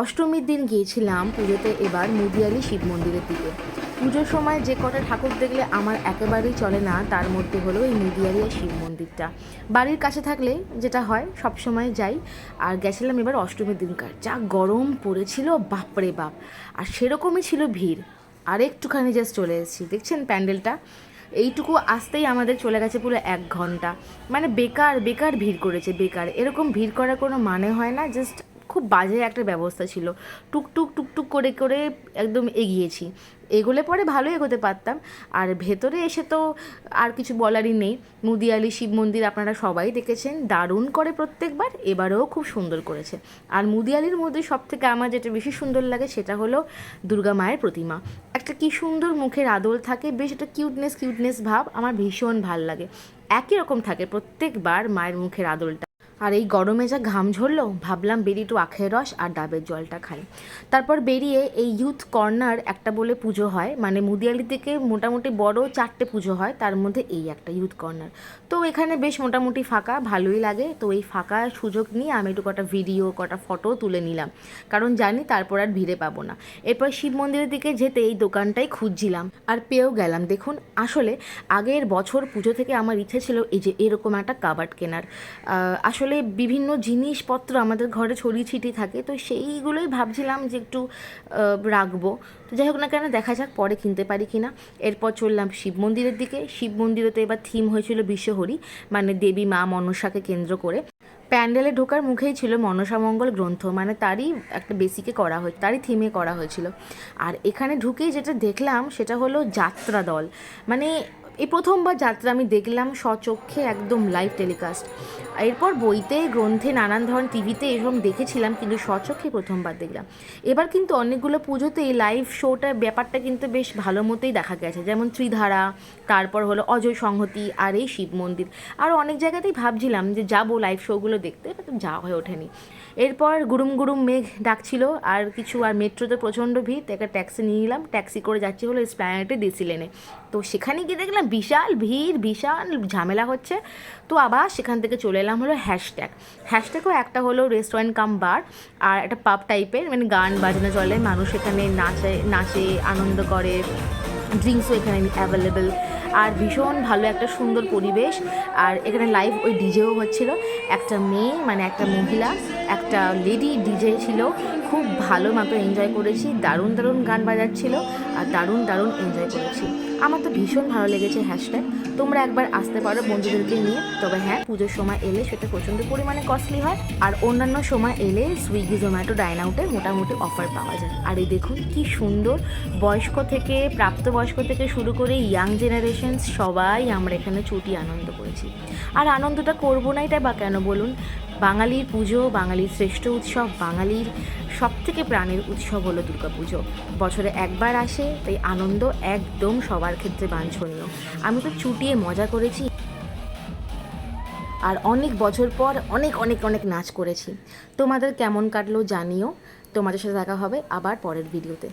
অষ্টমীর দিন গিয়েছিলাম পুজোতে এবার মুদিয়ালি শিব মন্দিরের দিকে। পুজোর সময় যে কটা ঠাকুর দেখলে আমার একেবারেই চলে না, তার মধ্যে হলো এই মুদিয়ালি আর শিব মন্দিরটা। বাড়ির কাছে থাকলে যেটা হয় সব সময় যাই। আর গেছিলাম এবার অষ্টমীর দিনকার। যা গরম পড়েছিল, বাপরে বাপ! আর সেরকমই ছিল ভিড়। আর একটুখানি জাস্ট চলে এসেছি। দেখছেন প্যান্ডেলটা? এইটুকু আসতেই আমাদের চলে গেছে পুরো এক ঘণ্টা। মানে বেকার বেকার ভিড় করেছে, বেকার। এরকম ভিড় করার কোনো মানে হয় না জাস্ট খুব বাজে একটা ব্যবস্থা ছিল। টুকটুক টুকটুক করে করে একদম এগিয়েছি। এগোলে পরে ভালো এগোতে পারতাম। আর ভেতরে এসে তো আর কিছু বলারই নেই। মুদিয়ালি শিব মন্দির আপনারা সবাই দেখেছেন। দারুণ করে প্রত্যেকবার, এবারেও খুব সুন্দর করেছে। আর মুদিয়ালির মধ্যে সব থেকে আমার যেটা বেশি সুন্দর লাগে সেটা হলো দুর্গা মায়ের প্রতিমা। একটা কি সুন্দর মুখের আদল থাকে, বেশ একটা কিউটনেস কিউটনেস ভাব আমার ভীষণ ভালো লাগে। একই রকম থাকে প্রত্যেকবার মায়ের মুখের আদলটা। আর এই গরমে যা ঘাম ঝরলো ভাবলাম বেরিয়ে একটু আখের রস আর ডাবের জলটা খাই। তারপর বেরিয়ে এই ইউথ কর্নার একটা বলে পুজো হয় মানে মুদিয়ালি থেকে মোটামুটি বড় চারটে পুজো হয় তার মধ্যে এই একটা ইউথ কর্নার তো এখানে বেশ মোটামুটি ফাঁকা ভালোই লাগে। তো এই ফাঁকা সুযোগ নিয়ে আমি একটু কটা ভিডিও কটা ফটো তুলে নিলাম। কারণ জানি তারপর আর ভিড়ে পাবো না। এরপর শিব মন্দিরের দিকে যেতে এই দোকানটাই খুঁজছিলাম আর পেয়েও গেলাম। দেখুন আসলে আগের বছর পুজো থেকে আমার ইচ্ছে ছিল এই যে এরকম একটা কাবার্ড কেনার। আহ, আসলে বিভিন্ন জিনিসপত্র আমাদের ঘরে ছড়িয়ে ছিটিয়ে থাকে, তো সেইগুলোই ভাবছিলাম যে একটু রাখব। তো যাই হোক না কেন দেখা যাক পরে কিনতে পারি কিনা। এরপর চললাম শিব মন্দিরের দিকে। শিব মন্দিরে তো এবার থিম হয়েছিল বিশ্বহরি মানে দেবী মা মনসাকে কেন্দ্র করে। প্যান্ডেলে ঢোকার মুখেই ছিল মনসামঙ্গল গ্রন্থ মানে তারই একটা বেসিকে করা হয়, তারই থিমে করা হয়েছিল। আর এখানে ঢুকেই যেটা দেখলাম, সেটা হলো যাত্রা দল। মানে এই প্রথমবার যাত্রা আমি দেখলাম স্বচক্ষে একদম লাইভ টেলিকাস্ট এরপর বইতে, গ্রন্থে, নানান ধরনের টিভিতে এরকম দেখেছিলাম, কিন্তু স্বচক্ষে প্রথমবার দেখলাম। এবার কিন্তু অনেকগুলো পুজোতে এই লাইভ শোটার ব্যাপারটা কিন্তু বেশ ভালো মতোই দেখা গেছে। যেমন ত্রিধারা, তারপর হলো অজয় সংহতি আর এই শিব মন্দির। আরও অনেক জায়গাতেই ভাবছিলাম যে যাব লাইভ শোগুলো দেখতে, কিন্তু যাওয়া হয়ে ওঠেনি। এরপর গুরুম গুরুম মেঘ ডাকছিল, আর কিছু, আর মেট্রোতে প্রচণ্ড ভিড়, তো একটা ট্যাক্সি নিয়ে নিলাম। ট্যাক্সি করে যাচ্ছি হলো স্প্ল্যানেটে ডিসি লেনে তো সেখানে গিয়ে দেখলাম বিশাল ভিড়, বিশাল ঝামেলা হচ্ছে। তো আবার সেখান থেকে চলে এলাম হলো হ্যাশট্যাগ হ্যাশট্যাগও একটা হলো রেস্টুরেন্ট কাম বার আর একটা পাব টাইপের মানে গান বাজনা চলে। মানুষ এখানে নাচে নাচে, আনন্দ করে। ড্রিঙ্কসও এখানে অ্যাভেলেবেল আর ভীষণ ভালো একটা সুন্দর পরিবেশ। আর এখানে লাইভ ওই ডিজেও হচ্ছিল। একটা মেয়ে মানে একটা মহিলা, একটা লেডি ডিজে ছিল। খুব ভালো মতো এনজয় করেছি। দারুণ দারুণ গান বাজাচ্ছিল। আর দারুণ দারুণ এনজয় করেছি। আমার তো ভীষণ ভালো লেগেছে হ্যাশট্যাগ। তোমরা একবার আসতে পারো বন্ধুদেরকে নিয়ে। তবে হ্যাঁ পুজোর সময় এলে সেটা প্রচণ্ড পরিমাণে কস্টলি হয়। আর অন্যান্য সময় এলে সুইগি জোম্যাটো ডাইন আউটে মোটামুটি অফার পাওয়া যায়। আর এই দেখুন, কি সুন্দর বয়স্ক থেকে, প্রাপ্তবয়স্ক থেকে শুরু করে ইয়াং জেনারেশন সবাই আমরা এখানে ছুটি আনন্দ করেছি। আর আনন্দটা করব না এটা বা কেন বলুন? বাঙালির পুজো, বাঙালির শ্রেষ্ঠ উৎসব, বাঙালির সব থেকে প্রাণের উৎসব হলো দুর্গাপুজো। বছরে একবার আসে, তাই আনন্দ একদম সবার ক্ষেত্রে বাঞ্ছনীয়। আমি তো চুটিয়ে মজা করেছি। আর অনেক বছর পর অনেক অনেক অনেক নাচ করেছি। তোমাদের কেমন কাটলো জানিও। তোমাদের সাথে দেখা হবে আবার পরের ভিডিওতে